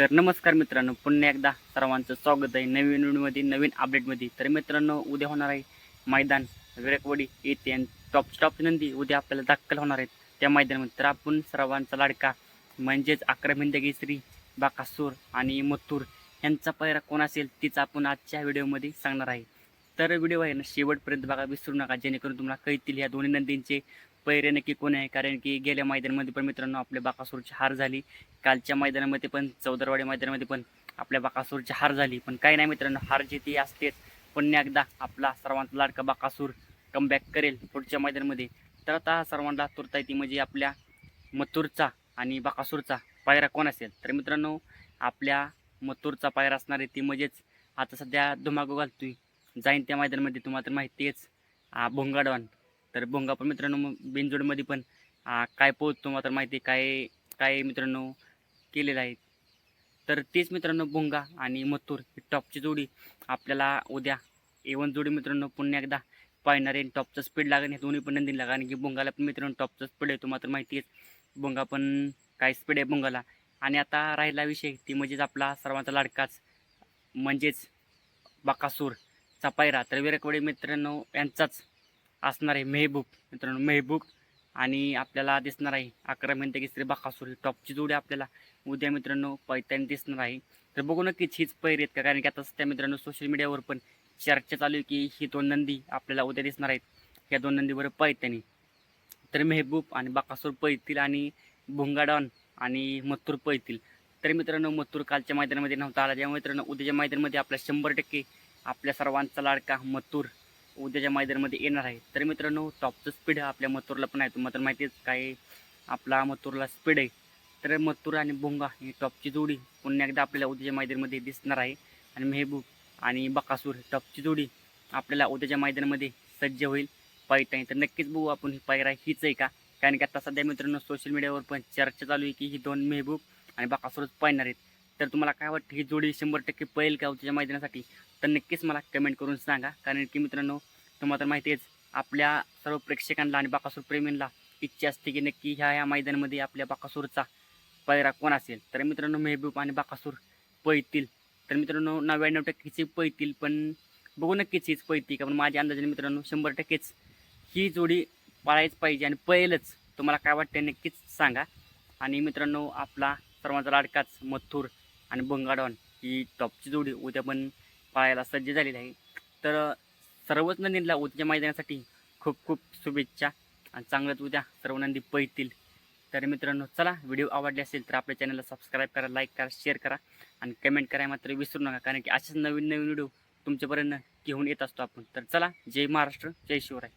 तर नमस्कार मित्रांनो पुन्हा एकदा सर्वांचं स्वागत आहे नवीन व्हिडिओमध्ये नवीन अपडेटमध्ये तर मित्रांनो उद्या होणार आहे मैदान विरकवडी येते आणि टॉप टॉप नंदी उद्या आपल्याला दाखल होणार आहेत त्या मैदानामध्ये. तर आपण सर्वांचा लाडका म्हणजेच अकरा मिंदगेश्री बाकासूर आणि मथुर यांचा पैरा कोण असेल तीच आपण आजच्या व्हिडिओमध्ये सांगणार आहे. तर व्हिडिओ आहे ना शेवटपर्यंत बघा विसरू नका जेणेकरून तुम्हाला कळतील ह्या दोन्ही नंदींचे पैरे नक्की कोण आहे? कारण की गेल्या मैदानामध्ये पण मित्रांनो आपल्या बाकासूरची हार झाली. कालच्या मैदानामध्ये पण चौदरवाडी मैदानामध्ये पण आपल्या बाकासूरची हार झाली. पण काही नाही मित्रांनो हार जी ती असतेच पुन्हा एकदा आपला सर्वांचा लाडका बाकासूर कमबॅक करेल पुढच्या मैदानामध्ये. तर आता सर्वांना तुरता येते म्हणजे आपल्या मथुरचा आणि बाकासूरचा पायरा कोण असेल? तर मित्रांनो आपल्या मथुरचा पायरा असणार आहे ती म्हणजेच आता सध्या धुमाकू घालतोय. जाईन त्या मैदानामध्ये तुम्हाला तर माहिती आहेच आ, भोंगाडवान. तर भोंगा पण मित्रांनो मग बिनजोडमध्ये पण काय पोहोचतो मात्र माहिती आहे काय काय मित्रांनो केलेलं आहे. तर तेच मित्रांनो भोंगा आणि मथुर ही टॉपची जोडी आपल्याला उद्या एवन जोडी मित्रांनो पुन्हा एकदा पाहणार आहे. स्पीड लागेल हे दोन्ही पण नंदी लागेल. कारण की भोंगाला पण मित्रांनो टॉपचा स्पीड येतो मात्र माहिती आहे. भोंगा पण काय स्पीड आहे भोंगाला. आणि आता राहिला विषय ती म्हणजेच आपला सर्वांचा लाडकाच म्हणजेच बकासूरचा पायरा. तर विरकवडे मित्रांनो यांचाच असणार आहे मेहबूब. मित्रांनो मेहबूब आणि आपल्याला दिसणार आहे अकरा मिनिटं की बकासूर. ही टॉपची जोडी आपल्याला उद्या मित्रांनो पैतानी दिसणार आहे. तर बघू नक्कीच हीच पैर आहेत का? कारण की आता सध्या मित्रांनो सोशल मीडियावर पण चर्चा चालू आहे की ही दोन नंदी आपल्याला उद्या दिसणार आहेत. ह्या दोन नंदीवर पैतानी तर मेहबूब आणि बकासूर पळतील आणि भुंगाडॉन आणि मत्तूर पळतील तर मित्रांनो मत्तूर कालच्या मैदानामध्ये नव्हता आला. ज्या मित्रांनो उद्याच्या मैदानामध्ये आपल्या शंभर टक्के आपल्या सर्वांचा लाडका मत्तूर उद्याच्या मैदानामध्ये येणार आहे. तर मित्रांनो टॉपचं स्पीड आपल्या मथुरला पण आहे. तुम्हाला तर माहितीच काय आपला मथुरला स्पीड आहे. तर मथुर आणि भोंगा ही टॉपची जोडी पुन्हा एकदा आपल्याला उद्याच्या मैदानामध्ये दिसणार आहे. आणि मेहबूब आणि बकासूर टॉपची जोडी आपल्याला उद्याच्या मैदानामध्ये सज्ज होईल. पाहिजे तर नक्कीच बघू आपण ही पायरा हीच आहे का? कारण की आता सध्या मित्रांनो सोशल मीडियावर पण चर्चा चालू आहे की ही दोन मेहबूब आणि बकासूरच पाहणार आहेत. तर तुम्हाला काय वाटतं ही जोडी शंभर टक्के पळेल का उद्याच्या मैदानासाठी? तर नक्कीच मला कमेंट करून सांगा. कारण की मित्रांनो तुम्हाला तर माहिती आहेच आपल्या सर्व प्रेक्षकांना आणि बाकासूर प्रेमींना इच्छा असते की नक्की ह्या ह्या मैदानामध्ये आपल्या बाकासूरचा पैरा कोण असेल? तर मित्रांनो मेहबूब आणि बाकासूर पळतील. तर मित्रांनो नव्याण्णव टक्केची पळतील पण बघू नक्कीच हीच पळती कारण माझ्या अंदाजाने मित्रांनो शंभर टक्केच ही जोडी पाळायच पाहिजे आणि पळेलच. तुम्हाला काय वाटतं नक्कीच सांगा. आणि मित्रांनो आपला सर्वांचा लाडकाच मथुर आणि बंगाडॉन ही टॉपची जोडी उद्या पण पाळायला सज्ज झालेली आहे. तर सर्वच नंदींना उद्याच्या मैदानासाठी खूप खूप शुभेच्छा आणि चांगलंच उद्या सर्व नंदी पळतील. तर मित्रांनो चला व्हिडिओ आवडले असेल तर आपल्या चॅनलला सबस्क्राईब करा लाईक करा शेअर करा आणि कमेंट करा मात्र विसरू नका कारण की असेच नवीन नवीन व्हिडिओ तुमच्यापर्यंत घेऊन येत असतो आपण. तर चला जय महाराष्ट्र जय शिवराय.